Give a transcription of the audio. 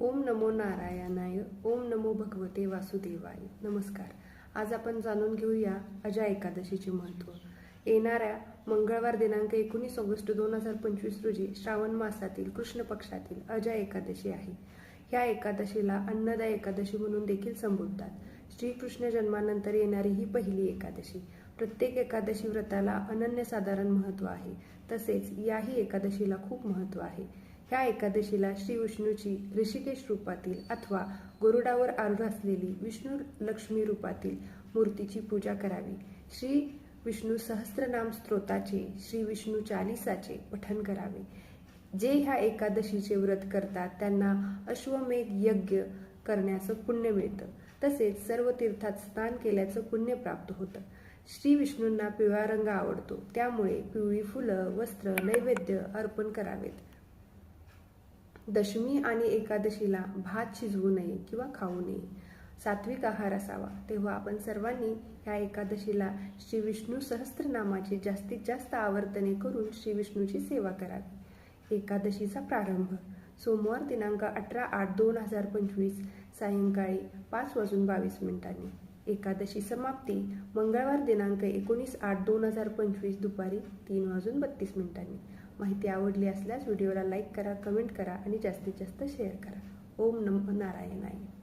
ओम नमो नारायणाय ओम नमो भगवते वासुदेवाय. नमस्कार. आज आपण जाणून घेऊया अजा एकादशीचे महत्त्व. येणाऱ्या मंगळवार दिनांक एकोणीस ऑगस्ट दोन हजार पंचवीस रोजी श्रावण मासातील कृष्ण पक्षातील अजा एकादशी आहे. ह्या एकादशीला अन्नदा एकादशी म्हणून देखील संबोधतात. श्रीकृष्ण जन्मानंतर येणारी ही पहिली एकादशी. प्रत्येक एकादशी व्रताला अनन्यसाधारण महत्त्व आहे. तसेच याही एकादशीला खूप महत्त्व आहे. ह्या एकादशीला श्री विष्णूची ऋषिकेश रूपातील अथवा गरुडावर आरूढ असलेली विष्णू लक्ष्मी रूपातील मूर्तीची पूजा करावी. श्री विष्णू सहस्त्रनाम स्तोत्राचे श्री विष्णू चालिसाचे पठन करावे. जे ह्या एकादशीचे व्रत करतात त्यांना अश्वमेघ यज्ञ करण्याचं पुण्य मिळतं. तसेच सर्व तीर्थात स्नान केल्याचं पुण्य प्राप्त होतं. श्री विष्णूंना पिवळा रंग आवडतो. त्यामुळे पिवळी फुलं वस्त्र नैवेद्य अर्पण करावेत. दशमी आणि एकादशीला भात शिजवू नये किंवा खाऊ नये. सात्विक आहार असावा. तेव्हा आपण सर्वांनी ह्या एकादशीला श्री विष्णू सहस्त्रनामाची जास्तीत जास्त आवर्तने करून श्री विष्णूची सेवा करावी. एकादशीचा प्रारंभ. सोमवार दिनांक अठरा आठ दोन हजार पंचवीस सायंकाळी पाच वाजून बावीस मिनिटांनी. एकादशी समाप्ती. मंगळवार दिनांक एकोणीस आठ दोन हजार पंचवीस दुपारी तीन वाजून बत्तीस मिनिटांनी. माहिती आवडली असल्यास व्हिडिओला लाईक करा कमेंट करा आणि जास्तीत जास्त शेअर करा. ओम नम नारायणाय.